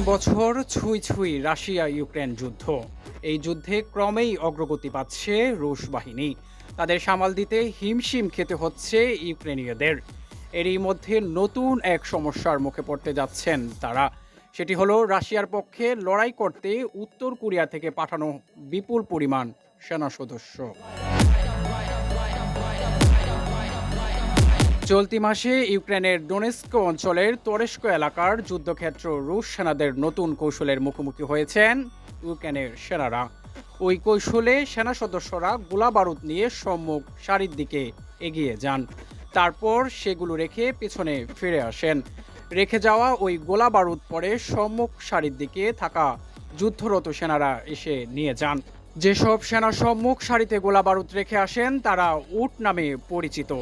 বছর ছুঁই ছুঁই রাশিয়া ইউক্রেন যুদ্ধ। এই যুদ্ধে ক্রমেই অগ্রগতি পাচ্ছে রুশ বাহিনী। তাদের সামাল দিতে হিমশিম খেতে হচ্ছে ইউক্রেনীয়দের। এরই মধ্যে নতুন এক সমস্যার মুখে পড়তে যাচ্ছেন তারা। সেটি হলো, রাশিয়ার পক্ষে লড়াই করতে উত্তর কোরিয়া থেকে পাঠানো বিপুল পরিমাণ সেনা সদস্য। চলতি মাসে ইউক্রেনের ডোনেস্কো অঞ্চলের তোরেস্ক এলাকার যুদ্ধক্ষেত্র রুশ সেনাদের নতুন কৌশলের মুখোমুখি হয়েছেন ইউক্রেনের সেনারা। ওই কৌশলে সেনা সদস্যরা গোলা বারুদ নিয়ে সম্মুখ সারির দিকে এগিয়ে যান। তারপর সেগুলো রেখে পেছনে ফিরে আসেন। রেখে যাওয়া ওই গোলা বারুদ পরে সম্মুখ সারির দিকে থাকা যুদ্ধরত সেনারা এসে নিয়ে যান। যেসব সেনা সম্মুখ সারিতে গোলা বারুদ রেখে আসেন, তারা উট নামে পরিচিত।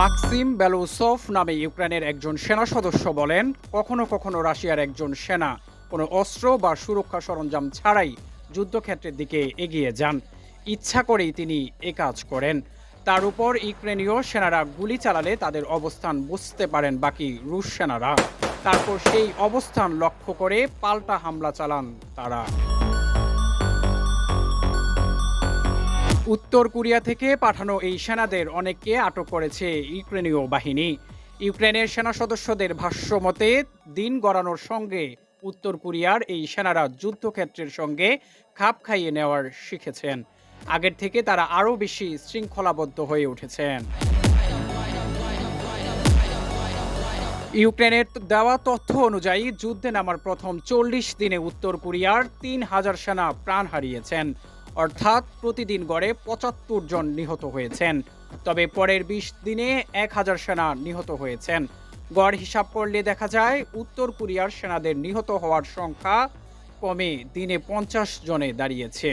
মাক্সিম বেলুসফ নামে ইউক্রেনের একজন সেনা সদস্য বলেন, কখনো কখনো রাশিয়ার একজন সেনা কোনো অস্ত্র বা সুরক্ষা সরঞ্জাম ছাড়াই যুদ্ধক্ষেত্রের দিকে এগিয়ে যান। ইচ্ছা করেই তিনি এ কাজ করেন। তার উপর ইউক্রেনীয় সেনারা গুলি চালালে তাদের অবস্থান বুঝতে পারেন বাকি রুশ সেনারা। তারপর সেই অবস্থান লক্ষ্য করে পাল্টা হামলা চালান তারা। উত্তর কোরিয়া থেকে পাঠানো এই সেনাদের অনেককে আটক করেছে ইউক্রেনীয় বাহিনী। ইউক্রেনের সেনা সদস্যদের ভাষ্য মতে, দিন গড়ানোর সঙ্গে উত্তর কোরিয়ার এই সেনারা যুদ্ধক্ষেত্রের সঙ্গে খাপ খাইয়ে নেওয়ার শিখেছেন। আগের থেকে তারা আরও বেশি শৃঙ্খলাবদ্ধ হয়ে উঠেছেন। ইউক্রেনের দেওয়া তথ্য অনুযায়ী, যুদ্ধে নামার প্রথম চল্লিশ দিনে উত্তর কোরিয়ার তিন হাজার সেনা প্রাণ হারিয়েছেন। অর্থাৎ প্রতিদিন গড়ে পঁচাত্তর জন নিহত হয়েছেন। তবে পরের বিশ দিনে এক হাজার সেনা নিহত হয়েছেন। গড় হিসাব করলে দেখা যায়, উত্তর কোরিয়ার সেনাদের নিহত হওয়ার সংখ্যা কমে দিনে পঞ্চাশ জনে দাঁড়িয়েছে।